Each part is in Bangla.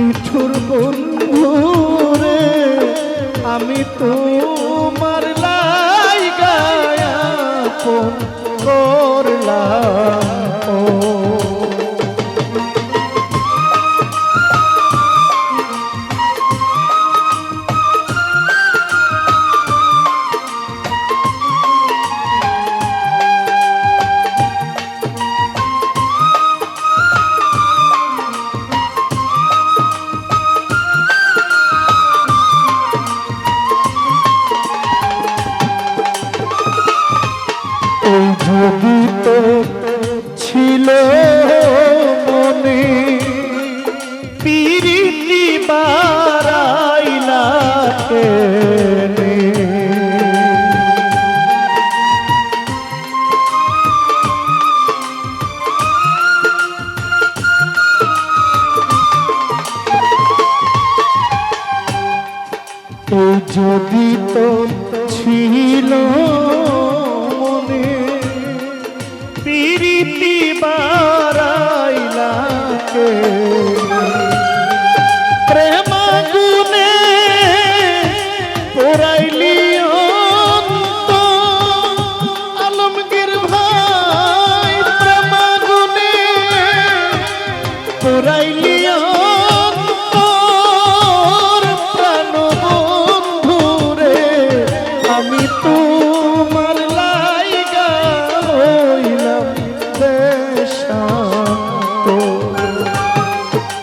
নিঠুর বন্ধু রে আমি তোমার লাই গায়া করলাম। যদি তো ছিল মনে। পিরিতি বারাইলা কেনে। এই যদি তো ছিল পিরিতি বারাইলাকে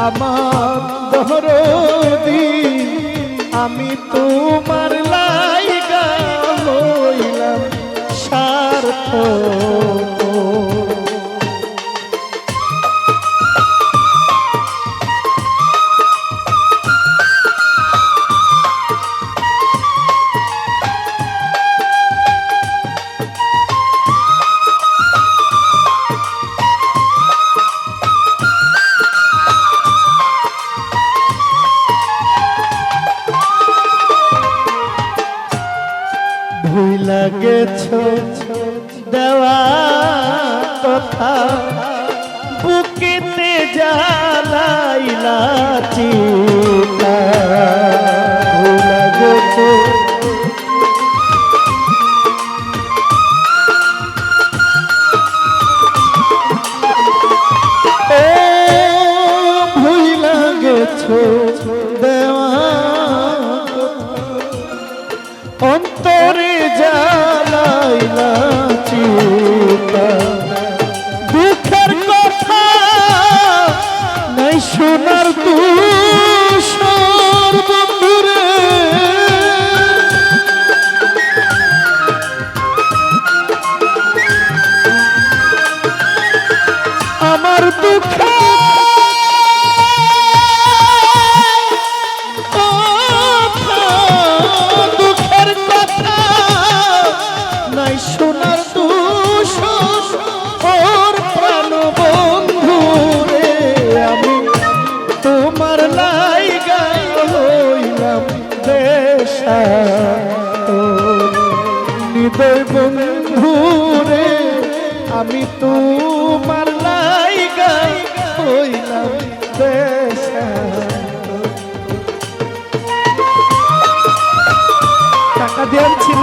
আমার দহরদি আমি তোমার লাইগা হইলাম স্বার্থ গেছ দেওয়া কথা। বন্ধু রে আমি তোমার লাইগা হইলাম দেশা। টাকা দেওয়ার ছিল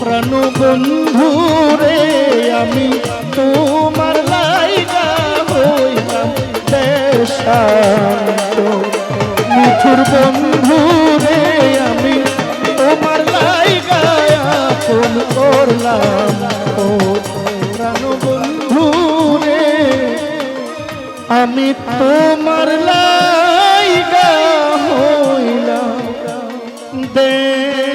প্রাণ বন্ধু রে, আমি তোমার মিঠুর বন্ধু রে, আমি তোমার লাইগা ফোন করলাম। প্রাণ বন্ধু রে, আমি তোমার লাইগা হইলাম দেশ